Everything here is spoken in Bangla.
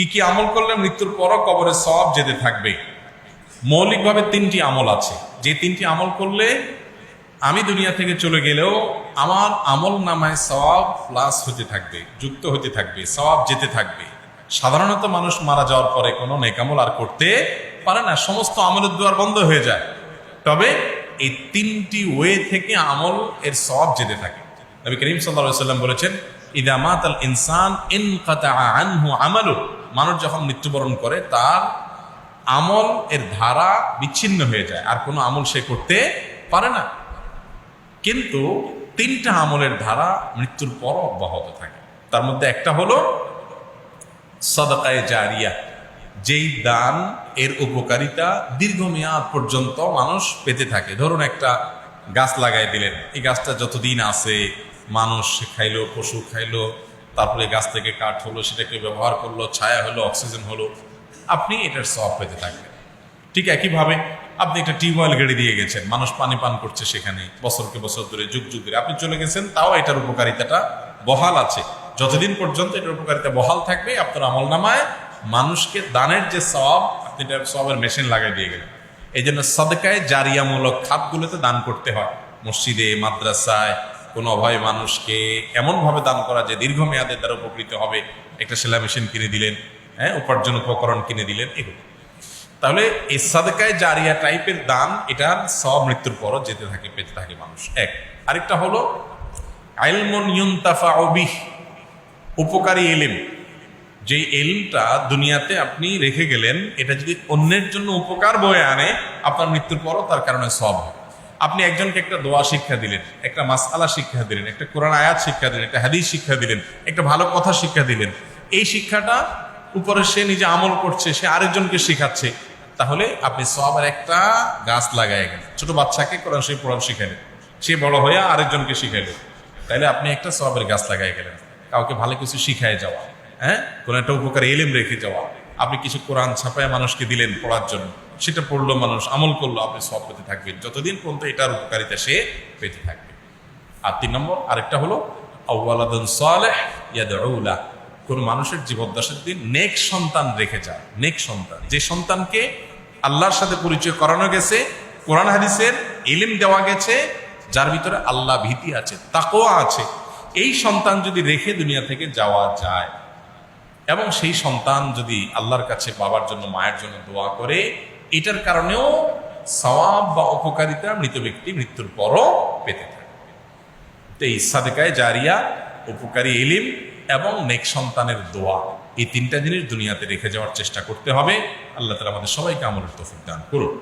কি কি আমল করলে মৃত্যুর পরও কবরে সব যেতে থাকবে? মৌলিকভাবে তিনটি আমল আছে। যে তিনটি আমল করলে আমি দুনিয়া থেকে চলে গেলেও আমার আমল নামায় সওয়াব প্লাস হতে থাকবে, যুক্ত হতে থাকবে, সওয়াব যেতে থাকবে। সাধারণত মানুষ মারা যাওয়ার পরে কোনো নেকামল আর করতে পারে না, সমস্ত আমলের দুয়ার বন্ধ হয়ে যায়। তবে এই তিনটি ওয়ে থেকে আমল এর সব যেতে থাকে। নবী করিম সাল্লাল্লাহু সাল্লাম বলেছেন ইদামাত আল ইনসান ইন আনহু আমালু মানুষ যখন মৃত্যুবরণ করে, তার আমল এর ধারা বিচ্ছিন্ন হয়ে যায়। আর কোনো আমল সে করতে পারে না। কিন্তু তিনটা আমলের ধারা মৃত্যুর পর অব্যাহত থাকে। তার মধ্যে একটা হলো সদকায় জারিয়া। যেই দান এর উপকারিতা দীর্ঘমেয়াদ পর্যন্ত মানুষ পেতে থাকে। ধরুন একটা গাছ লাগাই দিলেন। এই গাছটা যতদিন আছে, মানুষ খাইলো, পশু খাইলো তারপরে গাছ থেকে কাঠ হলো, সেটাকে ব্যবহার করল, ছায়া হলো, অক্সিজেন হলো। আপনি এটার সব পেতে থাকবেন। ঠিক একইভাবে আপনি একটা টিউবওয়েল গেড়ে দিয়ে গেছেন, মানুষ পানি পান করছে সেখানে, বছরকে বছর ধরে, যুগ যুগ ধরে। আপনি চলে গেছেন, তাও এটার উপকারিতাটা বহাল আছে। যতদিন পর্যন্ত এটার উপকারিতা বহাল থাকবে, আপনার আমল নামায় মানুষকে দানের যে সব আপনি এটা সবের মেশিন লাগাই দিয়ে গেলেন। এই জন্য সদকায় জারিয়ামূলক খাতগুলোতে দান করতে হয়। মসজিদে, মাদ্রাসায় কোনো অভয় মানুষকে এমনভাবে দান করা যে দীর্ঘমেয়াদে তারা উপকৃত হবে। একটা সেলাই মেশিন কিনে দিলেন হ্যাঁ উপার্জন উপকরণ কিনে দিলেন এগুলো তাহলে এই সাদকায় জারিয়া টাইপের দান, এটা সব মৃত্যুর পরও যেতে থাকে, পেতে থাকে মানুষ। এক। আরেকটা হলো, আইলমন ইউনতাফা অবিহ উপকারী এলিম। যে এলিমটা দুনিয়াতে আপনি রেখে গেলেন, এটা যদি অন্যের জন্য উপকার বয়ে আনে, আপনার মৃত্যুর পরও তার কারণে সব হয় আপনি একজনকে একটা দোয়া শিক্ষা দিলেন, একটা মাসআলা শিক্ষা দিলেন, একটা কোরআন আয়াত শিক্ষা দিলেন, একটা হাদিস শিক্ষা দিলেন, একটা ভালো কথা শিক্ষা দিলেন। এই শিক্ষাটা উপরে সে নিজে আমল করছে, সে আরেকজনকে শেখাচ্ছে। তাহলে আপনি সবার একটা গাছ লাগাই গেলেন। ছোট বাচ্চাকে কোরআন সেই কোরআন শিখাইলেন। সে বড় হয়ে আরেকজনকে শিখাইলেন। তাহলে আপনি একটা সবের গাছ লাগাই গেলেন। কাউকে ভালো কিছু শিখায় যাওয়া হ্যাঁ? কোনো একটা উপকার এলেম রেখে যাওয়া। আপনি কিছু কোরআন ছাপায় মানুষকে দিলেন পড়ার জন্য। সেটা পড়ল মানুষ, আমল করল, আপনি সব পেতে থাকবেন। যতদিন পর্যন্ত এটার উপকারিতা সে পেতে থাকবে। আর তিন নম্বর, আরেকটা হলো আউ্লাদন সালেহ ইয়াদউলা। কোন মানুষের জীবদ্দশার দিন নেক সন্তান রেখে যায় নেক সন্তান। যে সন্তানকে আল্লাহর সাথে পরিচয় করানো গেছে, কোরআন হাদিসের ইলিম দেওয়া গেছে, যার ভিতরে আল্লাহ ভীতি আছে তাকোয়া আছে, এই সন্তান যদি রেখে দুনিয়া থেকে যাওয়া যায়, এবং সেই সন্তান যদি আল্লাহর কাছে বাবার জন্য, মায়ের জন্য দোয়া করে এটার কারণেও সওয়াব বা উপকারিতা মৃত ব্যক্তি মৃত্যুর পরও পেতে থাকে। এই সাদেকায় জারিয়া, উপকারী এলিম এবং নেক সন্তানের দোয়া এই তিনটা জিনিস দুনিয়াতে রেখে যাওয়ার চেষ্টা করতে হবে। আল্লাহ তালা আমাদের সবাইকে আমলের তফিক দান করুন।